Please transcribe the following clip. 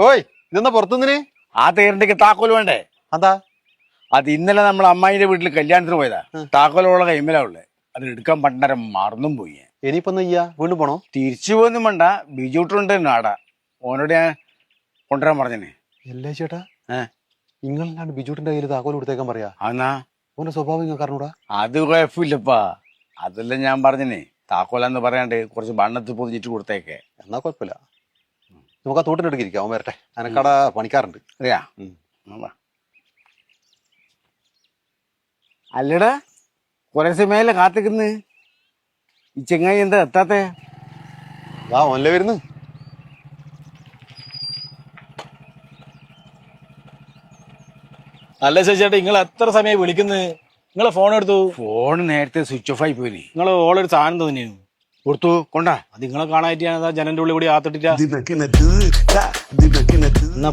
ഓയ് ഇതെന്നാ പുറത്തുനിന്ന്? ആ തേരിന്റെ താക്കോൽ വേണ്ടേ? അതാ അത് ഇന്നലെ നമ്മൾ അമ്മായിന്റെ വീട്ടിൽ കല്യാണത്തിന് പോയതാ. താക്കോലുള്ള കൈമലാ ഉള്ളേ. അത് എടുക്കാൻ പണ്ടരം മറന്നും പോയി ഞാൻ. ഇനിയിപ്പോ ചെയ്യാ? വീണ്ടും പോണോ? തിരിച്ചു പോകുന്നു വേണ്ട. ബിജുട്ടുണ്ട് നാടാ. ഓനോട് ഞാൻ കൊണ്ടുവരാൻ പറഞ്ഞേ എല്ലേ ചേട്ടാ? ഏ? നിങ്ങളല്ലാണ്ട് ബിജുട്ടിന്റെ കയ്യിൽ താക്കോൽ കൊടുത്തേക്കാൻ പറയാ? അന്നാ ഓന്റെ സ്വഭാവം നിങ്ങൾക്ക് അറിഞ്ഞൂടാ? അത് കുഴപ്പമില്ലപ്പാ. അതെല്ലാം ഞാൻ പറഞ്ഞേ താക്കോലെന്ന് പറയാണ്ട് കുറച്ച് ബണ്ണത്തിൽ പൊതിഞ്ഞിട്ട് കൊടുത്തേക്കേ. എന്നാ കുഴപ്പമില്ല. നമുക്ക് ആ തോട്ടിന്റെ അടുക്കി ഇരിക്കാം. അവൻ വരട്ടെ. അനക്കട പണിക്കാറുണ്ട് അറിയാ അല്ലട വാ. കുറെ സമയല്ലേ കാത്തിക്കുന്നു ഈ ചെങ്ങായി എന്താ എത്താത്തേ? ആ ഓനല്ലേ വരുന്നു? അല്ല ചേച്ചേട്ടാ നിങ്ങൾ എത്ര സമയം വിളിക്കുന്നത് നിങ്ങളെ ഫോൺ എടുത്തു. ഫോൺ നേരത്തെ സ്വിച്ച് ഓഫ് ആയി പോയി നിങ്ങൾ ഓളൊരു സാധനം തന്നെയാണ് കൊടുത്തു. കൊണ്ടാ. നിങ്ങളെ കാണാനായിട്ട് ജനന്റെ ഉള്ളിൽ കൂടി ആത്തിട്ടില്ല.